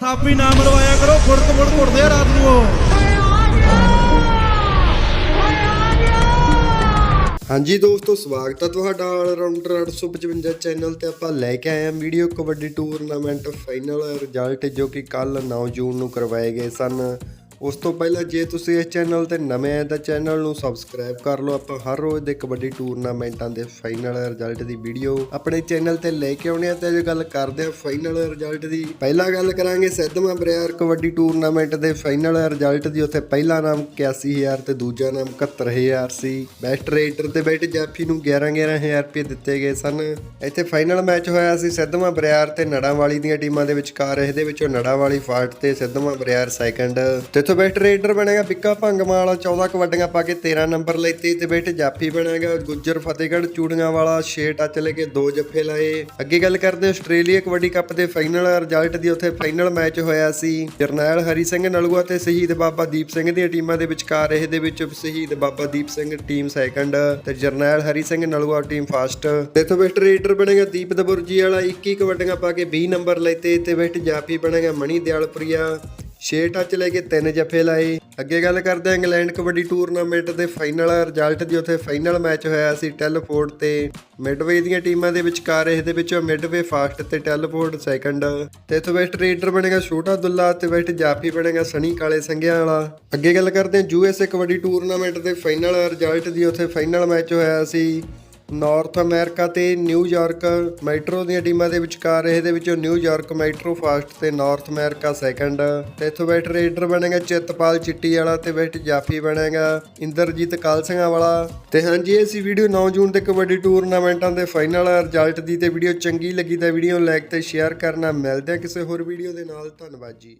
ਥਾਪੀ ਨਾ ਮਰਵਾਇਆ ਕਰੋ ਫੁੜਕ ਫੁੜਕ ਉੱਡਦੇ ਆ ਰਾਤ ਨੂੰ ਹਾਂਜੀ ਦੋਸਤੋ, ਸਵਾਗਤ ਹੈ ਤੁਹਾਡਾ ਆਲਰਾਊਂਡਰ 855 ਚੈਨਲ ਤੇ ਆਪਾਂ ਲੈ ਕੇ ਆਏ ਹਾਂ video kabaddi tournament final result ਜੋ ਕਿ ਕੱਲ 9 ਜੂਨ ਨੂੰ ਕਰਵਾਏ ਗਏ ਸਨ। ਉਸ ਤੋਂ ਪਹਿਲਾਂ ਜੇ ਤੁਸੀਂ ਇਸ ਚੈਨਲ ਤੇ ਨਵੇਂ ਆਏ ਤਾਂ ਚੈਨਲ ਨੂੰ ਸਬਸਕ੍ਰਾਈਬ ਕਰ ਲਓ। ਆਪਾਂ ਹਰ ਰੋਜ਼ ਦੇ ਕਬੱਡੀ ਟੂਰਨਾਮੈਂਟਾਂ ਦੇ ਫਾਈਨਲ ਰਿਜ਼ਲਟ ਦੀ ਵੀਡੀਓ ਆਪਣੇ ਚੈਨਲ ਤੇ ਲੈ ਕੇ ਆਉਣੇ ਆ ਤੇ ਅੱਜ ਗੱਲ ਕਰਦੇ ਆ ਫਾਈਨਲ ਰਿਜ਼ਲਟ ਦੀ। ਪਹਿਲਾਂ ਗੱਲ ਕਰਾਂਗੇ ਸਿੱਧਵਾਂ ਬਰਿਆਰ ਕਬੱਡੀ ਟੂਰਨਾਮੈਂਟ ਦੇ ਫਾਈਨਲ ਰਿਜ਼ਲਟ ਦੀ। ਉੱਥੇ ਪਹਿਲਾ ਨਾਮ 81000 ਤੇ ਦੂਜਾ ਨਾਮ 71000 ਸੀ। ਬੈਸਟ ਰੇਟਰ ਤੇ ਬੈਠ ਜਾਫੀ ਨੂੰ 11 11000 ਰੁਪਏ ਦਿੱਤੇ ਗਏ ਸਨ। ਇੱਥੇ ਫਾਈਨਲ ਮੈਚ ਹੋਇਆ ਸੀ ਸਿੱਧਵਾਂ ਬਰਿਆਰ ਤੇ ਨੜਾਵਾਲੀ ਦੀਆਂ ਟੀਮਾਂ ਦੇ ਵਿਚਕਾਰ। ਇਹਦੇ ਵਿੱਚੋਂ ਨੜਾਵਾਲੀ ਫਾਸਟ ਤੇ ਸਿੱਧਵਾਂ ਬਰਿਆਰ ਸੈਕੰਡ ਤੇ ਇੱਥੋਂ ਬੈਸਟ ਰੇਡਰ ਬਣੇਗਾ ਬਿੱਕਾ ਭੰਗਮਾਲਾ ਵਾਲਾ 14 ਕਬੱਡੀਆਂ ਪਾ ਕੇ 13 ਨੰਬਰ ਲੈਤੇ। ਤੇ ਬੈਠ ਜਾਫੀ ਬਣੇਗਾ, ਗੁੱਜਰ ਫਤਿਹਗੜ੍ਹ, ਚੂੜੀਆਂ ਵਾਲਾ 6 ਟੱਚ ਲੈ ਕੇ ਦੋ ਜੱਫੇ ਲਾਏ। ਅੱਗੇ ਗੱਲ ਕਰਦੇ ਆਸਟ੍ਰੇਲੀਆ ਕਬੱਡੀ ਕੱਪ ਦੇ ਫਾਈਨਲ ਰਿਜ਼ਲਟ ਦੀ, ਉੱਥੇ ਫਾਈਨਲ ਮੈਚ ਹੋਇਆ ਸੀ। ਜਰਨੈਲ ਹਰੀ ਸਿੰਘ ਨਲੂਆ ਤੇ ਸ਼ਹੀਦ ਬਾਬਾ ਦੀਪ ਸਿੰਘ ਦੀਆਂ ਟੀਮਾਂ ਦੇ ਵਿਚਕਾਰ ਇਹਦੇ ਵਿੱਚ ਸ਼ਹੀਦ ਬਾਬਾ ਦੀਪ ਸਿੰਘ ਟੀਮ ਸੈਕੰਡ ਤੇ ਜਰਨੈਲ ਹਰੀ ਸਿੰਘ ਨਲੂਆ ਟੀਮ ਫਸਟ। ਤੇ ਇੱਥੋਂ ਬੈਸਟ ਰੇਡਰ ਬਣੇਗਾ ਦੀਪ ਦਬੁਰਜੀ ਵਾਲਾ 21 ਕਬੱਡੀਆਂ ਪਾ ਕੇ 20 ਨੰਬਰ ਲੈਤੇ। ਤੇ ਬੈਸਟ ਜਾਫੀ ਬਣੇਗਾ ਮਣੀ ਦਿਆਲਪੁਰੀਆ। 6 ਟੱਚ ਲੈ ਕੇ ਤਿੰਨ ਜੱਫੇ ਲਾਏ। ਅੱਗੇ ਗੱਲ ਕਰਦੇ ਹਾਂ ਇੰਗਲੈਂਡ ਕਬੱਡੀ ਟੂਰਨਾਮੈਂਟ ਦੇ ਫਾਈਨਲ ਰਿਜ਼ਲਟ ਦੀ। ਉੱਥੇ ਫਾਈਨਲ ਮੈਚ ਹੋਇਆ ਸੀ ਟੈਲਫੋਰਡ ਤੇ। ਮਿਡਵੇ ਦੀਆਂ ਟੀਮਾਂ ਦੇ ਵਿਚਕਾਰ ਇਸ ਦੇ ਵਿੱਚੋਂ ਮਿਡਵੇ ਫਾਸਟ ਤੇ ਟੈਲਫੋਰਡ ਸੈਕੰਡ ਤੇ ਇੱਥੋਂ ਵੈਸਟ ਰੇਡਰ ਬਣੇਗਾ ਛੋਟਾ ਦੁੱਲਾ ਤੇ ਵੈਸਟ ਜਾਫੀ ਬਣੇਗਾ ਸਣੀ ਕਾਲੇ ਸੰਘਿਆਂ ਵਾਲਾ। ਅੱਗੇ ਗੱਲ ਕਰਦੇ ਹਾਂ ਯੂਐਸਏ ਕਬੱਡੀ ਟੂਰਨਾਮੈਂਟ ਦੇ ਫਾਈਨਲ ਰਿਜ਼ਲਟ ਦੀ। ਉੱਥੇ ਫਾਈਨਲ ਮੈਚ ਹੋਇਆ ਸੀ। ਨਾਰਥ ਅਮਰੀਕਾ ਤੇ ਨਿਊਯਾਰਕ ਮੈਟਰੋ ਦੀਆਂ ਟੀਮਾਂ ਦੇ ਵਿਚਕਾਰ ਇਹਦੇ ਵਿੱਚੋਂ ਨਿਊਯਾਰਕ ਮੈਟਰੋ ਫਾਸਟ ਤੇ ਨਾਰਥ ਅਮਰੀਕਾ ਸੈਕੰਡ। ਤੇ ਇੱਥੋਂ ਬੈਟ ਰੇਡਰ ਬਣੇਗਾ ਚਿੱਤਪਾਲ ਚਿੱਟੀ ਵਾਲਾ ਤੇ ਬੈਟ ਜਾਫੀ ਬਣੇਗਾ ਇੰਦਰਜੀਤ ਕਾਲਸਿੰਘਾ ਵਾਲਾ ਤੇ ਹਾਂਜੀ ਇਹ ਸੀ ਵੀਡੀਓ 9 ਜੂਨ ਦੇ ਕਬੱਡੀ ਟੂਰਨਾਮੈਂਟਾਂ ਦੇ ਫਾਈਨਲ ਰਿਜ਼ਲਟ ਦੀ ਤੇ ਵੀਡੀਓ ਚੰਗੀ ਲੱਗੀ ਤਾਂ ਵੀਡੀਓ ਲਾਈਕ ਤੇ ਸ਼ੇਅਰ ਕਰਨਾ। ਮਿਲਦੇ ਆ ਕਿਸੇ ਹੋਰ ਵੀਡੀਓ ਦੇ ਨਾਲ। ਧੰਨਵਾਦ ਜੀ।